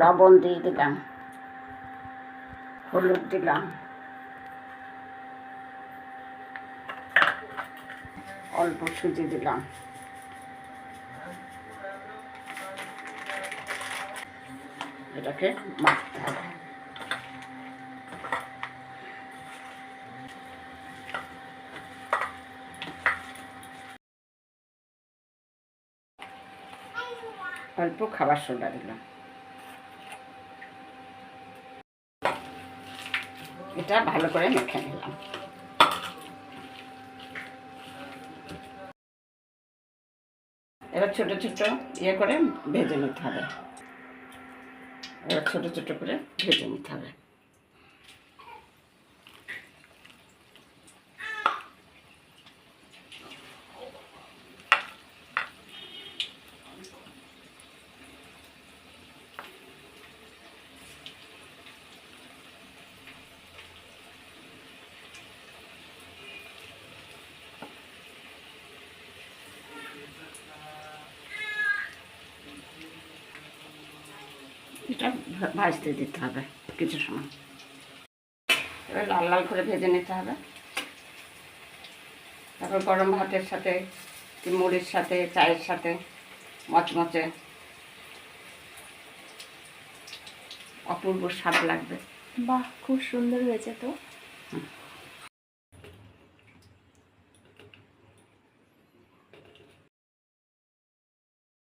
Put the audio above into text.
লবণ দিয়ে দিলাম, হলুদ দিলাম, অল্প সুজি দিলাম। এটাকে মাখতে হবে। অল্প খাবার সোডা দিলাম। এটা ভালো করে মেখে নিলাম। এবার ছোট ছোট ইয়ে করে ভেজে নিতে হবে। এবার ছোট ছোট করে ভেজে নিতে হবে। এটা ভাজতে দিতে হবে কিছু সময় এবার লাল লাল করে ভেজে নিতে হবে তারপর গরম ভাতের সাথে কি মুড়ির সাথে চায়ের সাথে মচমচে অপূর্ব স্বাদ লাগবে বাহ, খুব সুন্দর হয়েছে তো।